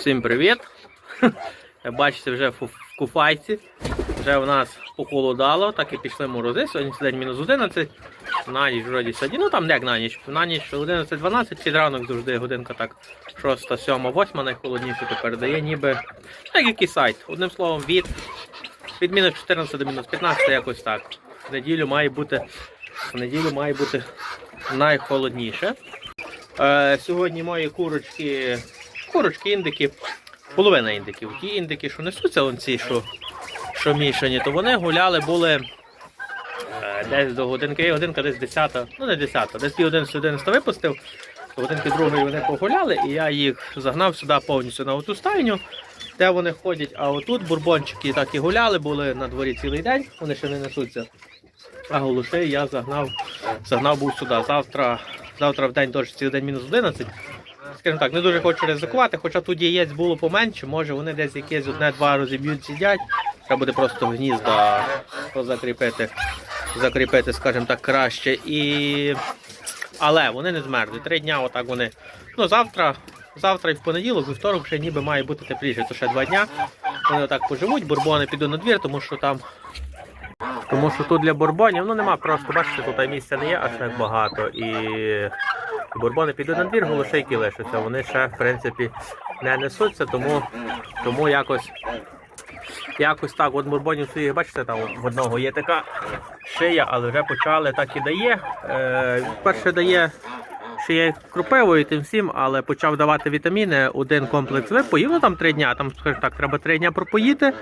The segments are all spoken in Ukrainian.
Всім привіт! Бачите, вже в куфайці. Вже в нас похолодало, так і пішли морози. Сьогодні день мінус 11. На ніч вроді сьогодні. Ну там як на ніч. На ніч 11-12, під ранок завжди годинка так 6, 7, 8 найхолодніше тепер дає, ніби як який сайт. Одним словом, від, від мінус 14 до мінус 15 якось так. В неділю має бути, в неділю має бути найхолодніше. Е, сьогодні мої курочки, курочки, індики, половина індиків. Ті індики, що несуться, он ці, що, що мішані, то вони гуляли, були е, десь до годинки, годинка десь 10, ну не 10, десь пів 11 11 випустив, до годинки другої вони погуляли, і я їх загнав сюди повністю на оту стайню, де вони ходять. А отут бурбончики так і гуляли, були на дворі цілий день, вони ще не несуться. А голушей я загнав, загнав був сюди. Завтра, завтра в день теж цілий день мінус 11. Скажімо так, не дуже хочу ризикувати, хоча тут яєць було поменше, може вони десь якесь одне-два розіб'ють, сидять. Треба буде просто гнізда закріпити, закріпити, скажімо так, краще. І... Але вони не змерзли. Три дня отак вони. Ну, завтра, завтра і в понеділок, вівторок ще ніби має бути тепліше, то ще два дня. Вони отак поживуть, бурбони підуть на двір, тому що там тому що тут для бурбонів ну нема просто, бачите, тут місця не є аж так багато. І бурбони підуть на двір, голошейки лишаться. Вони ще, в принципі, не несуться, тому, тому якось, якось так. От бурбонів своїх, бачите, там в одного є така шия, але вже почали так і дає. Е, перше дає. Ще є крупивою тим всім, але почав давати вітаміни. Один комплекс випоїв, ну там три дня. Там, скажімо так, треба три дня пропоїти,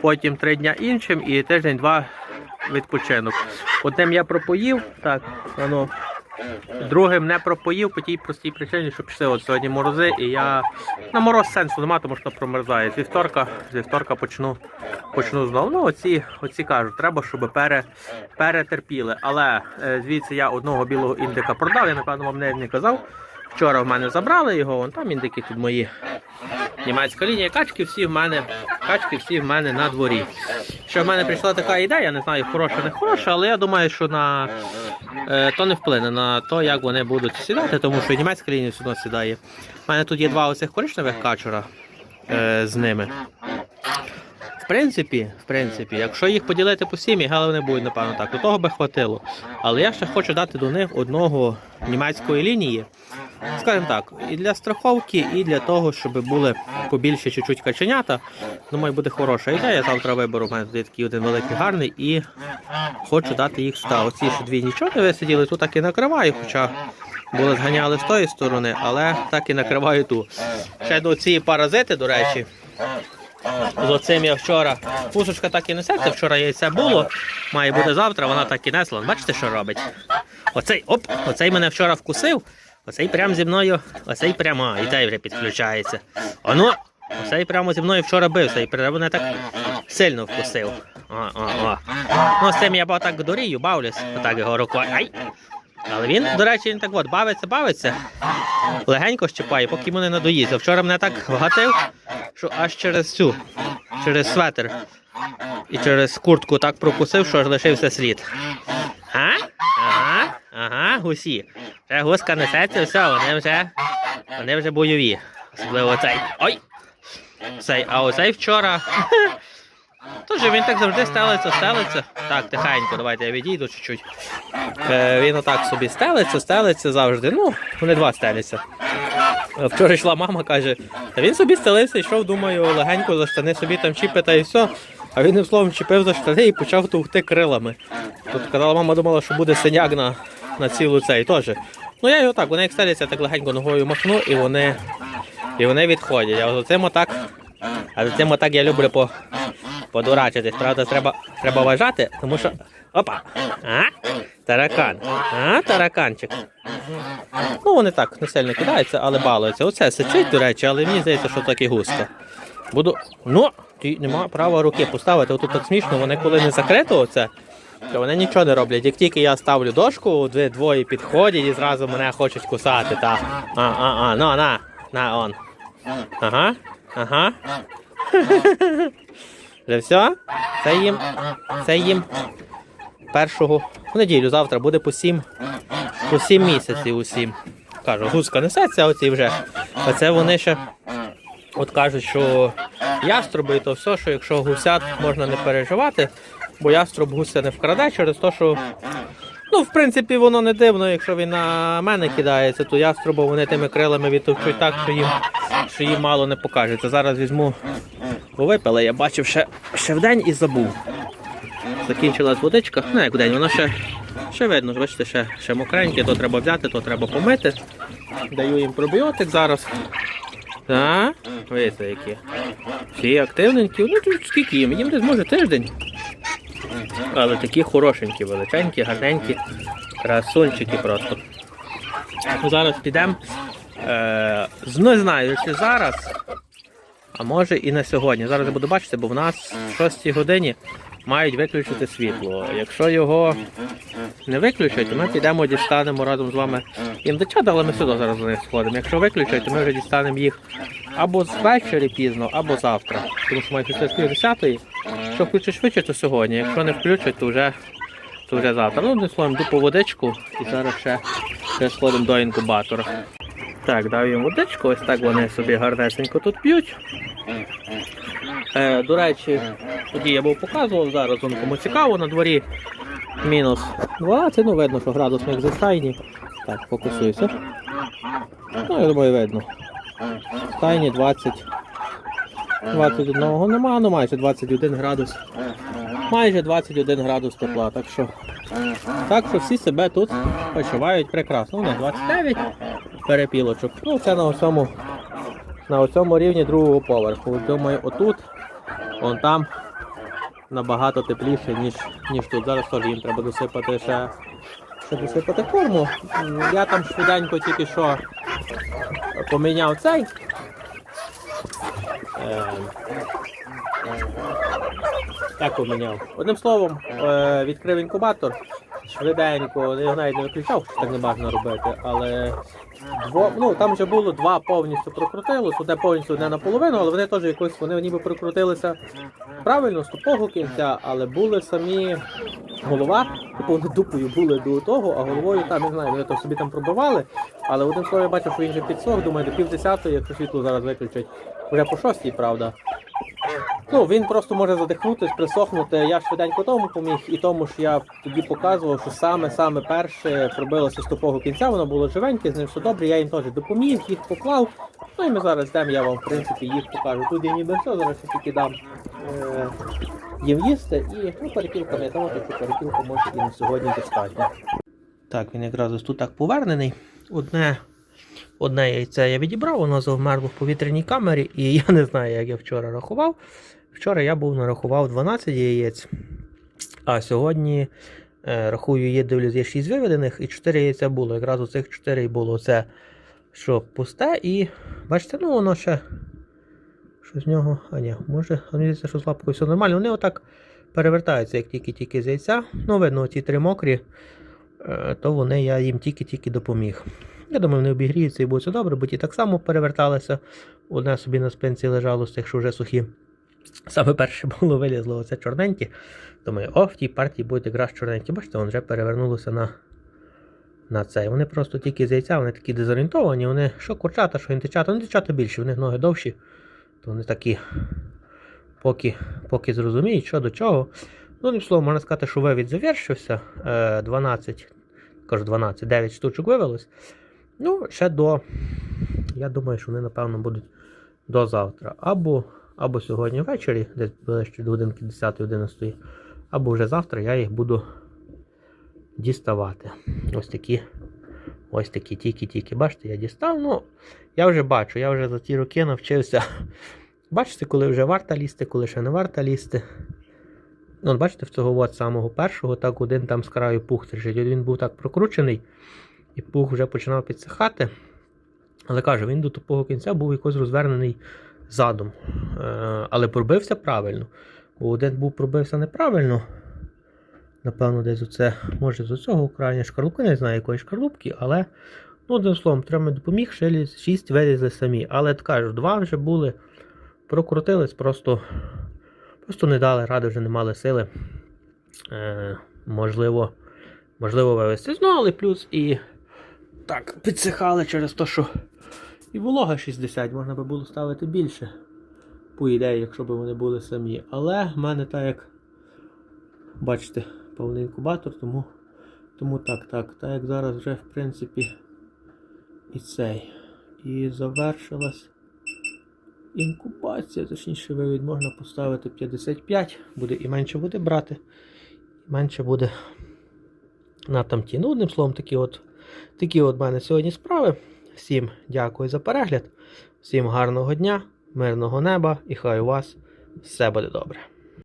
потім три дня іншим і тиждень-два відпочинок. Одним я пропоїв, так, воно. Другим не пропоїв по тій простій причині, що пішли от сьогодні морози, і я на мороз сенсу немає, тому що промерзає. З вівторка, з вівторка почну, почну знову. Ну, оці, оці кажуть, треба, щоб пере, перетерпіли. Але е, звідси я одного білого індика продав, я напевно вам не, не казав. Вчора в мене забрали його, вон там індики тут мої. Німецька лінія, качки всі в мене, качки всі в мене на дворі. Що в мене прийшла така ідея, я не знаю, хороша, не хороша, але я думаю, що на то не вплине на те, як вони будуть сідати, тому що і німецька лінія одно сідає. У мене тут є два оцих коричневих качура е, з ними. В принципі, в принципі, якщо їх поділити по сім'ї, але вони будуть, напевно, так, до того би хватило. Але я ще хочу дати до них одного німецької лінії. Скажімо так, і для страховки, і для того, щоб були побільше чуть-чуть каченята. Думаю, буде хороша ідея. Завтра виберу, у мене тут такий один великий гарний і хочу дати їх сюди. Оці ще дві нічого не висиділи, тут так і накриваю, хоча були зганяли з тої сторони, але так і накриваю ту. Ще до ці паразити, до речі. З оцим я вчора. Пусочка так і несеться, вчора яйце було, має бути завтра, вона так і несла. Бачите, що робить? Оцей, оп, оцей мене вчора вкусив, оцей прямо зі мною, оцей прямо, і той вже підключається. Оно, оцей прямо зі мною вчора бився, і мене так сильно вкусив. О, о, о. Ну, з цим я так дорію, бавлюсь, отак його рукою. Ай! Але він, до речі, він так от бавиться, бавиться, легенько щипає, поки йому не надоїться. Вчора мене так вгатив, що аж через цю, через светр і через куртку так прокусив, що аж лишився слід. А? Ага, ага, гусі. Вже гуска несеться, все, вони вже, вони вже бойові. Особливо цей. Ой! Цей, а оцей вчора. Тож він так завжди стелиться, стелиться. Так, тихенько, давайте я відійду чуть-чуть. Він отак собі стелиться, стелиться завжди. Ну, вони два стеляться. Вчора йшла мама, каже, та він собі стелився, йшов, думаю, легенько за штани собі там чіпи та і все. А він ним словом чіпив за штани і почав товкти крилами. Тут казала, мама думала, що буде синяк на, на цілу цей теж. Ну я його так, вони як стеляться, так легенько ногою махну і вони, і вони відходять. А от цим отак, а за цим отак я люблю по, подурачитись. Правда, треба, треба вважати, тому що. Опа! А? Таракан. А, тараканчик. Ну, вони так не сильно кидаються, але балуються. Оце сичить, до речі, але мені здається, що так і густо. Буду. Ну, ти нема права руки поставити. Отут так смішно, вони коли не закрито оце, то вони нічого не роблять. Як тільки я ставлю дошку, дві двоє підходять і зразу мене хочуть кусати. Та. А, а, а, ну, на, на он. Ага, ага. Вже все? Це їм. Це їм першого в неділю завтра буде по 7, по 7 місяців усім. Кажу, гуска несеться, оці вже. Оце вони ще От кажуть, що яструби то все, що якщо гусят можна не переживати, бо яструб гуся не вкраде через те, що. Ну, в принципі, воно не дивно, якщо він на мене кидається, то яструба вони тими крилами відтовчуть так, що їм, що їм мало не покажеться. Зараз візьму, бо випили, я бачив ще, ще вдень і забув. Закінчилась водичка, ну як вдень, воно ще, ще видно, бачите, ще, ще мокреньке, то треба взяти, то треба помити. Даю їм пробіотик зараз. Так, видите які. Всі активненькі. Ну скільки їм? Їм десь може тиждень. Але такі хорошенькі, величенькі, гарненькі, красунчики просто. Ну, Зараз підемо. Е, не знаю, чи зараз, а може і на сьогодні. Зараз я буду бачити, бо в нас в 6 годині мають виключити світло. Якщо його не виключать, то ми підемо дістанемо разом з вами індичат, але ми сюди зараз до них сходимо. Якщо виключать, то ми вже дістанемо їх або ввечері пізно, або завтра. Тому що мають після 10 Якщо включать швидше, то сьогодні. Якщо не включать, то вже, то вже завтра. Ну, одним словом, йду по водичку і зараз ще, ще сходимо до інкубатора. Так, дав їм водичку, ось так вони собі гарнесенько тут п'ють. Е, до речі, тоді я був показував зараз, воно кому цікаво, на дворі мінус 12, ну видно, що градусник застайні. Так, фокусуйся. Ну, я думаю, видно. Стайні 20. 21 нема, ну майже 21 градус. Майже 21 градус тепла, так що. Так що всі себе тут почувають прекрасно. Ну, не 29 перепілочок. Ну, це на цьому, на цьому рівні другого поверху. Думаю, отут, вон там набагато тепліше, ніж, ніж тут. Зараз теж їм треба досипати ще, ще досипати корму. Я там швиденько тільки що поміняв цей. Е, як поміняв? Одним словом, е, відкрив інкубатор, швиденько, я навіть не виключав, що так не бажано робити, але дво, ну, там вже було два повністю прокрутилось, одне повністю одне наполовину, але вони теж якось вони ніби прокрутилися правильно, з тупого кінця, але були самі голова, типу вони дупою були до того, а головою там, не знаю, вони то собі там пробивали. Але одним словом я бачив, що він вже підсох, думаю, до пів десятої, якщо світло зараз виключать, вже по шостій, правда. Ну, він просто може задихнутись, присохнути. Я швиденько тому поміг, і тому ж я тоді показував, що саме-саме перше пробилося з тупого кінця, воно було живеньке, з ним все добре, я їм теж допоміг, їх поклав. Ну і ми зараз йдемо, я вам в принципі їх покажу. Тут я ніби все, зараз я тільки дам е, їм їсти і ну, перепілками, я думаю, що перепілка може на сьогодні достатньо. Так, він якраз ось тут так повернений. Одне, одне яйце я відібрав, воно завмерло в повітряній камері, і я не знаю, як я вчора рахував. Вчора я був нарахував 12 яєць, а сьогодні е, рахую, є дивлюсь, є 6 виведених і 4 яйця було. Якраз у цих 4 і було це, що пусте, і бачите, ну воно ще. Що з нього? А ні, може, здається, що з лапкою все нормально. Вони отак перевертаються, як тільки-тільки з яйця. Ну, видно, ці три мокрі, е, то вони я їм тільки-тільки допоміг. Я думаю, вони обігріються і буде все добре, бо ті так само переверталися. Одне собі на спинці лежало з тих, що вже сухі. Саме перше було вилізло оце чорненьке. Думаю, о, в тій партії буде якраз чорненьке. Бачите, воно вже перевернулося на, на цей. Вони просто тільки з яйця, вони такі дезорієнтовані, вони що курчата, що індичата, ну індичата більше, в них ноги довші, то вони такі, поки, поки зрозуміють, що до чого. Ну, одним словом, можна сказати, що вивід завершився. Е, 12, кажу 12, 9 штучок вивелось. Ну, ще до. Я думаю, що вони, напевно, будуть до завтра. Або, або сьогодні ввечері, десь ближче до годинки 10-11, або вже завтра я їх буду діставати. Ось такі. Ось такі тільки-тільки. Бачите, я дістав. Ну, я вже бачу, я вже за ті роки навчився. Бачите, коли вже варто лізти, коли ще не варто лізти. Ну, бачите, в цього от самого першого, так один там з краю пух трішить. Він був так прокручений, і пух вже починав підсихати. Але кажу, він до тупого кінця був якось розвернений задом. Е, але пробився правильно. Бо один був пробився неправильно. Напевно, десь оце, може з цього крайня шкарлупки, не знаю якої шкарлупки, але, ну, одним словом, треба допоміг, ще 6 вилізли самі. Але кажу, два вже були, прокрутились, просто, просто не дали ради, вже не мали сили. Е, можливо, можливо, вивести. Ну, але плюс і так, підсихали через те, що І волога 60, можна би було ставити більше. По ідеї, якщо б вони були самі. Але в мене так як, бачите, повний інкубатор, тому, тому так, так. Так як зараз вже, в принципі, і цей. І завершилась інкубація, точніше, вивід можна поставити 55, буде і менше буде брати, і менше буде на тамті. Ну, одним словом, такі от, такі от мене сьогодні справи. Всім дякую за перегляд, всім гарного дня, мирного неба і хай у вас все буде добре.